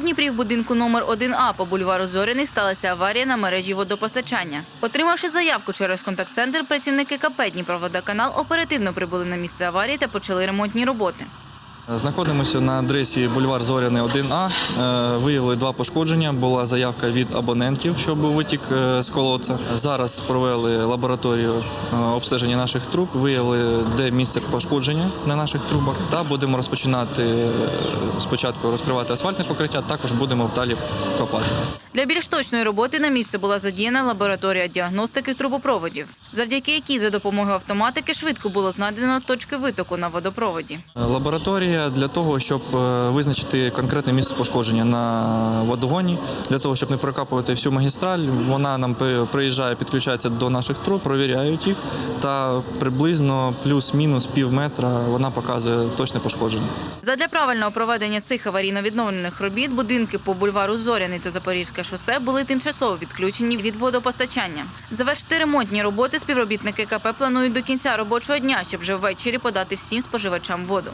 Дніпрі в будинку номер 1А по бульвару Зоряний сталася аварія на мережі водопостачання. Отримавши заявку через контакт-центр, працівники КП Дніпроводоканал оперативно прибули на місце аварії та почали ремонтні роботи. Знаходимося на адресі бульвар Зоряний 1А. Е, Виявили два пошкодження. Була заявка від абонентів, що був витік е, з колодця. Зараз провели лабораторію е, обстеження наших труб, виявили, де місце пошкодження на наших трубах. Та будемо розпочинати спочатку розкривати асфальтне покриття, також будемо далі копати. Для більш точної роботи на місце була задіяна лабораторія діагностики трубопроводів, завдяки якій за допомогою автоматики швидко було знайдено точки витоку на водопроводі. Лабораторія для того, щоб е, визначити конкретне місце пошкодження на водогоні, для того, щоб не прокапувати всю магістраль. Вона нам приїжджає, підключається до наших труб, провіряють їх, та приблизно плюс-мінус пів метра вона показує точне пошкодження. Задля правильного проведення цих аварійно-відновлених робіт будинки по бульвару Зоряний та Запорізьке шосе були тимчасово відключені від водопостачання. Завершити ремонтні роботи співробітники КП планують до кінця робочого дня, щоб вже ввечері подати всім споживачам воду.